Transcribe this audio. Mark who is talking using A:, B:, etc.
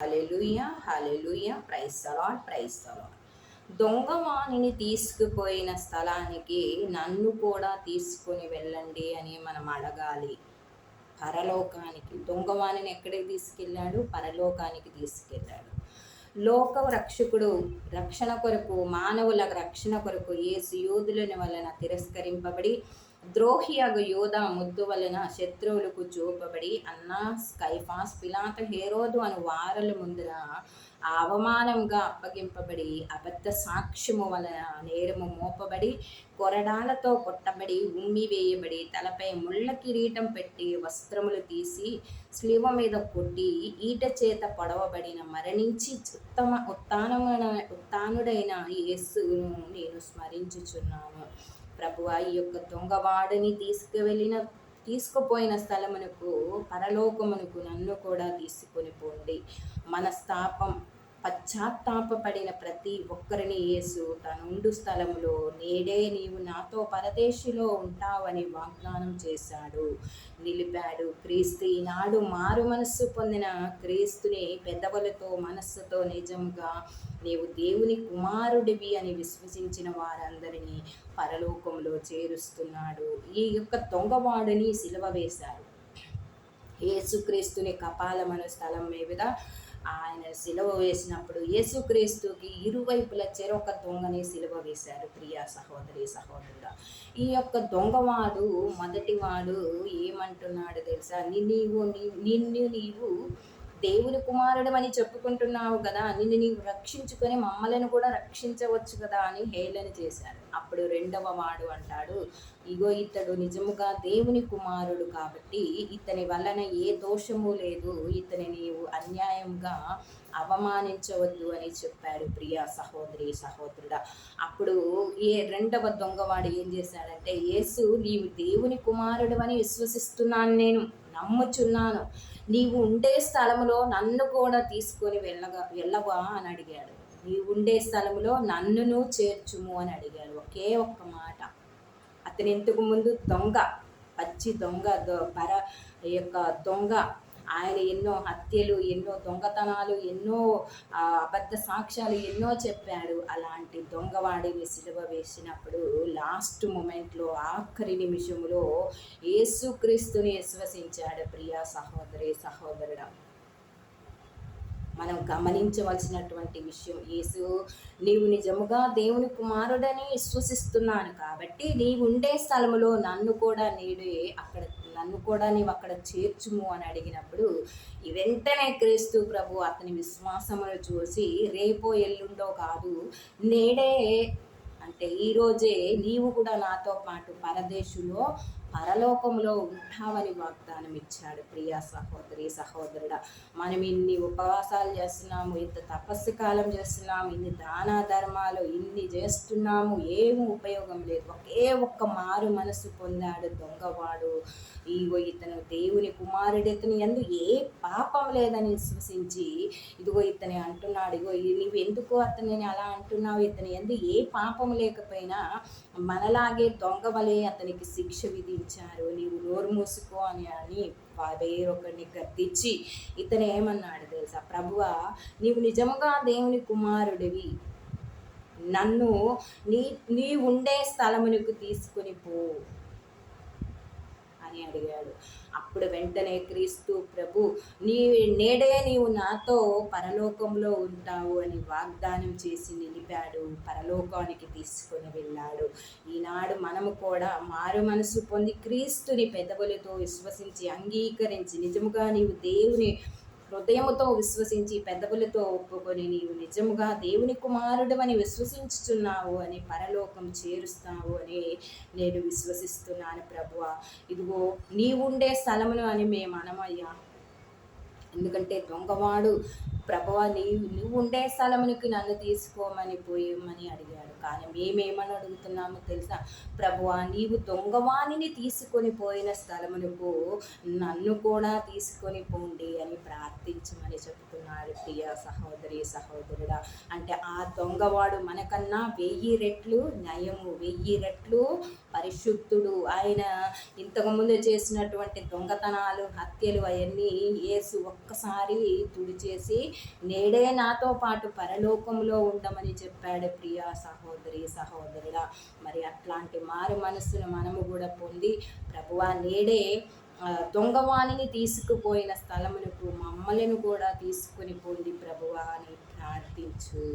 A: Hallelujah hallelujah praise the Lord praise the Lord దొంగవాణిని తీసుకుపోయిన స్థలానికి నన్ను కూడా తీసుకొని వెళ్ళండి అని మనం అడగాలి. పరలోకానికి దొంగవాణిని ఎక్కడికి తీసుకెళ్ళాడు? పరలోకానికి తీసుకెళ్ళాడు. లోక రక్షకుడు రక్షణ కొరకు మానవుల రక్షణ కొరకు ఏ సుయోధులని వలన తిరస్కరింపబడి ద్రోహియగు యోధ ముద్దు వలన శత్రువులకు చూపబడి అన్నా స్కైఫాస్ పిలాత హేరోదు అను వారల ముందర అవమానంగా అప్పగింపబడి అబద్ధ సాక్ష్యము వలన నేరము మోపబడి కొరడాలతో కొట్టబడి ఉమ్మి వేయబడి తలపై ముళ్ళ కిరీటం పెట్టి వస్త్రములు తీసి స్లీవ మీద కొట్టి ఈట చేత పొడవబడిన మరణించి ఉత్తమ ఉత్తానమైన ఉత్తానుడైన యేసును నేను స్మరించుచున్నాను. ప్రభువా ఈ యొక్క దొంగవాడిని తీసుకువెళ్ళిన తీసుకుపోయిన స్థలమునకు పరలోకమునకు నన్ను కూడా తీసుకొని పోండి. మనస్తాపం పశ్చాత్తాపడిన ప్రతి ఒక్కరిని యేసు తనుండు స్థలములో నేడే నీవు నాతో పరదేశిలో ఉంటావని వాగ్దానం చేశాడు. నిలిపాడు. క్రీస్తు ఈనాడు మారు మనస్సు పొందిన క్రీస్తుని పెదవులతో మనస్సుతో నిజంగా నీవు దేవుని కుమారుడివి అని విశ్వసించిన వారందరినీ పరలోకంలో చేరుస్తున్నాడు. ఈ యొక్క దొంగవాడిని సిలువ వేశారు యేసుక్రీస్తుని కపాలమను స్థలం మీద ఆయన సిలువ వేసినప్పుడు యేసుక్రీస్తుకి ఇరువైపుల చెరొక దొంగని సిలువ వేశారు. ప్రియా సహోదరి సహోదరుడు ఈ యొక్క దొంగవాడు మొదటివాడు ఏమంటున్నాడు తెలుసా? నీ నీవు నిన్ను నీవు దేవుని కుమారుడు అని చెప్పుకుంటున్నావు కదా నిన్ను నీవు రక్షించుకొని మమ్మలను కూడా రక్షించవచ్చు కదా అని హేళన చేశాడు. అప్పుడు రెండవ వాడు అంటాడు ఇగో ఇతడు నిజముగా దేవుని కుమారుడు కాబట్టి ఇతని వలన ఏ దోషము లేదు. ఇతని నీవు అన్యాయంగా అవమానించవద్దు అని చెప్పాడు ప్రియా సహోదరి సహోదరుడా. అప్పుడు ఏ రెండవ దొంగవాడు ఏం చేశాడంటే యేసు నీవు దేవుని కుమారుడు అని విశ్వసిస్తున్నాను నేను నమ్ముచున్నాను. నీవు ఉండే స్థలంలో నన్ను కూడా తీసుకొని వెళ్ళగా వెళ్ళవా అని అడిగాడు. నీవు ఉండే స్థలంలో నన్నును చేర్చుము అని అడిగాడు. ఒకే ఒక్క మాట. అతని ఇంతకు ముందు దొంగ పచ్చి దొంగ పర యొక్క దొంగ ఆయన ఎన్నో హత్యలు ఎన్నో దొంగతనాలు ఎన్నో అబద్ధ సాక్ష్యాలు ఎన్నో చెప్పాడు. అలాంటి దొంగవాడిని సిలువ వేసినప్పుడు లాస్ట్ మూమెంట్లో ఆఖరి నిమిషంలో యేసుక్రీస్తుని విశ్వసించాడు ప్రియా సహోదరి సహోదరుడు. మనం గమనించవలసినటువంటి విషయం యేసు నీవు నిజముగా దేవుని కుమారుడని విశ్వసిస్తున్నాను కాబట్టి నీవు ఉండే స్థలములో నన్ను కూడా నేడే అక్కడ నన్ను కూడా నీవు అక్కడ చేర్చుము అని అడిగినప్పుడు వెంటనే క్రీస్తు ప్రభు అతని విశ్వాసమును చూసి రేపో ఎల్లుండో కాదు నేడే అంటే ఈరోజే నీవు కూడా నాతో పాటు పరదేశులో పరలోకంలో ఉంటామని వాగ్దానం ఇచ్చాడు ప్రియా సహోదరి సహోదరుడా. మనం ఇన్ని ఉపవాసాలు చేస్తున్నాము ఇంత తపస్సు కాలం చేస్తున్నాము ఇన్ని దాన ధర్మాలు ఇన్ని చేస్తున్నాము ఏమి ఉపయోగం లేదు. ఒకే ఒక్క మారు మనసు పొందాడు దొంగవాడు. ఇగో ఇతను దేవుని కుమారుడు ఇతను ఎందు ఏ పాపం లేదని విశ్వసించి ఇదిగో ఇతని అంటున్నాడు ఇగో నువ్వు ఎందుకు అతనిని అలా అంటున్నావు? ఇతని ఎందు ఏ పాపం లేకపోయినా మనలాగే దొంగ వలె అతనికి శిక్ష విధి ఇచ్చారు నీవు నోరు మూసుకో అని అని వేరొకరిని గద్దించి ఇతను ఏమన్నాడు తెలుసా? ప్రభువ నీవు నిజముగా దేవుని కుమారుడివి. నన్ను నీ నీ ఉండే స్థలమునకు తీసుకుని పో. అని అడిగాడు. అప్పుడు వెంటనే క్రీస్తు ప్రభు నీ నేడే నీవు నాతో పరలోకంలో ఉంటావు అని వాగ్దానం చేసి నిలిపాడు. పరలోకానికి తీసుకుని వెళ్ళాడు. ఈనాడు మనము కూడా మారు మనసు పొంది క్రీస్తుని పెదవులతో విశ్వసించి అంగీకరించి నిజముగా నీవు దేవుని హృదయముతో విశ్వసించి పెదవులతో ఒప్పుకొని నీవు నిజముగా దేవుని కుమారుడు అని విశ్వసించుచున్నావు అని పరలోకం చేరుస్తావు అని నేను విశ్వసిస్తున్నాను ప్రభువ. ఇదిగో నీవుండే స్థలమును అని మేము అనమయ్యా ఎందుకంటే దొంగవాడు ప్రభువ నీవు నువ్వు ఉండే స్థలమునికి నన్ను తీసుకోమని పోయమని అడిగాడు. కానీ మేమేమని అడుగుతున్నామో తెలుసా? ప్రభువ నీవు దొంగవాణిని తీసుకొని పోయిన స్థలమునకు నన్ను కూడా తీసుకొని పోండి అని ప్రార్థించమని చెప్తున్నాడు ప్రియ సహోదరి సహోదరుడా. అంటే ఆ దొంగవాడు మనకన్నా వెయ్యి రెట్లు నయము వెయ్యి రెట్లు పరిశుద్ధుడు. ఆయన ఇంతకుముందు చేసినటువంటి దొంగతనాలు హత్యలు అవన్నీ ఏసు ఒక్కసారి తుడిచేసి నేడే నాతో పాటు పరలోకంలో ఉండమని చెప్పాడు ప్రియా సహోదరి సహోదరుడా మరి అట్లాంటి మారు మనస్సును మనము కూడా పొంది ప్రభువా నేడే దొంగవాణిని తీసుకుపోయిన స్థలమునకు మమ్మలను కూడా తీసుకొని పొంది ప్రభువా అని ప్రార్థించు.